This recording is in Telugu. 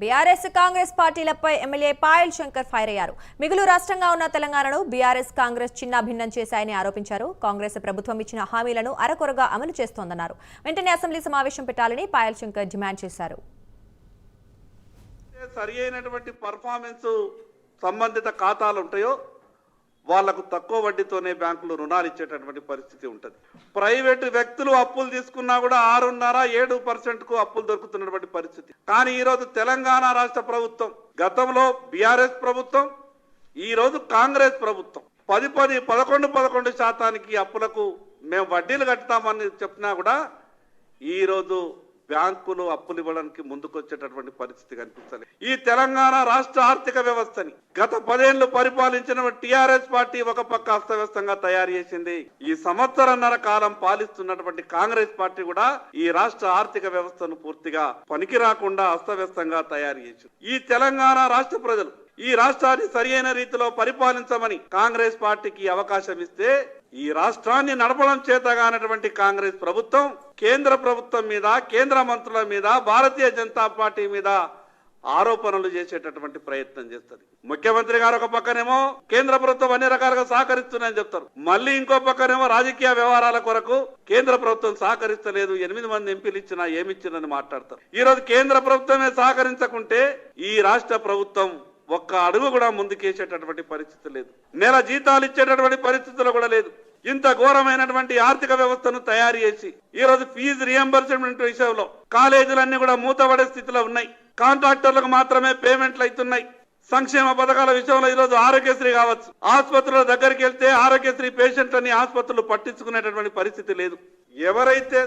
బీఆర్ఎస్ కాంగ్రెస్ పార్టీలపై ఎమ్మెల్యే పాయల్ శంకర్ ఫైర్ అయ్యారు. మిగులు రాష్ట్రంగా ఉన్న తెలంగాణను బీఆర్ఎస్ కాంగ్రెస్ చిన్న భిన్నం చేశాయని ఆరోపించారు. కాంగ్రెస్ ప్రభుత్వం ఇచ్చిన హామీలను అరకొరగా అమలు చేస్తోందన్నారు. వెంటనే అసెంబ్లీ సమావేశం పెట్టాలని పాయల్ శంకర్ డిమాండ్ చేశారు. సరి అయినటువంటి పర్ఫార్మెన్స్ సంబంధిత ఖాతాలు ఉంటాయో వాళ్ళకు తక్కువ వడ్డీతోనే బ్యాంకులు రుణాలు ఇచ్చేటటువంటి పరిస్థితి ఉంటుంది. ప్రైవేటు వ్యక్తులు అప్పులు తీసుకున్నా కూడా ఆరున్నర ఏడు పర్సెంట్కు అప్పులు దొరుకుతున్నటువంటి పరిస్థితి. కానీ ఈ రోజు తెలంగాణ రాష్ట్ర ప్రభుత్వం గతంలో బీఆర్ఎస్ ప్రభుత్వం ఈ రోజు కాంగ్రెస్ ప్రభుత్వం పది పది పదకొండు పదకొండు శాతానికి అప్పులకు మేము వడ్డీలు కట్టుతామని చెప్పినా కూడా ఈ రోజు బ్యాంకులు అప్పులు ఇవ్వడానికి ముందుకొచ్చేటటువంటి పరిస్థితి కనిపిస్తుంది ఈ తెలంగాణ రాష్ట్ర ఆర్థిక వ్యవస్థని గత పదేళ్ళు పరిపాలించిన టిఆర్ఎస్ పార్టీ ఒక పక్క అస్తవ్యస్తంగా తయారు చేసింది. ఈ సంవత్సరన్నర కాలం పాలిస్తున్నటువంటి కాంగ్రెస్ పార్టీ కూడా ఈ రాష్ట్ర ఆర్థిక వ్యవస్థను పూర్తిగా పనికి రాకుండా అస్తవ్యస్తంగా తయారు చేసింది. ఈ తెలంగాణ రాష్ట్ర ప్రజలు ఈ రాష్ట్రాన్ని సరియైన రీతిలో పరిపాలించమని కాంగ్రెస్ పార్టీకి అవకాశం ఇస్తే ఈ రాష్ట్రాన్ని నడపడం చేతగానటువంటి కాంగ్రెస్ ప్రభుత్వం కేంద్ర ప్రభుత్వం మీద కేంద్ర మంత్రుల మీద భారతీయ జనతా పార్టీ మీద ఆరోపణలు చేసేటటువంటి ప్రయత్నం చేస్తుంది. ముఖ్యమంత్రి గారు ఒక పక్కనేమో కేంద్ర ప్రభుత్వం అన్ని రకాలుగా సహకరిస్తుందని చెప్తారు. మళ్ళీ ఇంకో పక్కనేమో రాజకీయ వ్యవహారాల కొరకు కేంద్ర ప్రభుత్వం సహకరిస్తలేదు ఎనిమిది మంది ఎంపీలు ఇచ్చినా ఏమిచ్చిందని మాట్లాడతారు. ఈ రోజు కేంద్ర ప్రభుత్వమే సహకరించకుంటే ఈ రాష్ట్ర ప్రభుత్వం ఒక్క అడుగు కూడా ముందుకేసేటటువంటి పరిస్థితి లేదు. నెల జీతాలు ఇచ్చేటటువంటి పరిస్థితులు కూడా లేదు. ఇంత ఘోరమైనటువంటి ఆర్థిక వ్యవస్థను తయారు చేసి ఈ రోజు ఫీజు రియంబర్స్మెంట్ విషయంలో కాలేజీలన్నీ కూడా మూతపడే స్థితిలో ఉన్నాయి. కాంట్రాక్టర్లకు మాత్రమే పేమెంట్లు అవుతున్నాయి. సంక్షేమ పథకాల విషయంలో ఈరోజు ఆరోగ్యశ్రీ కావచ్చు. ఆసుపత్రుల దగ్గరికి వెళ్తే ఆరోగ్యశ్రీ పేషెంట్లని ఆసుపత్రులు పట్టించుకునేటటువంటి పరిస్థితి లేదు. ఎవరైతే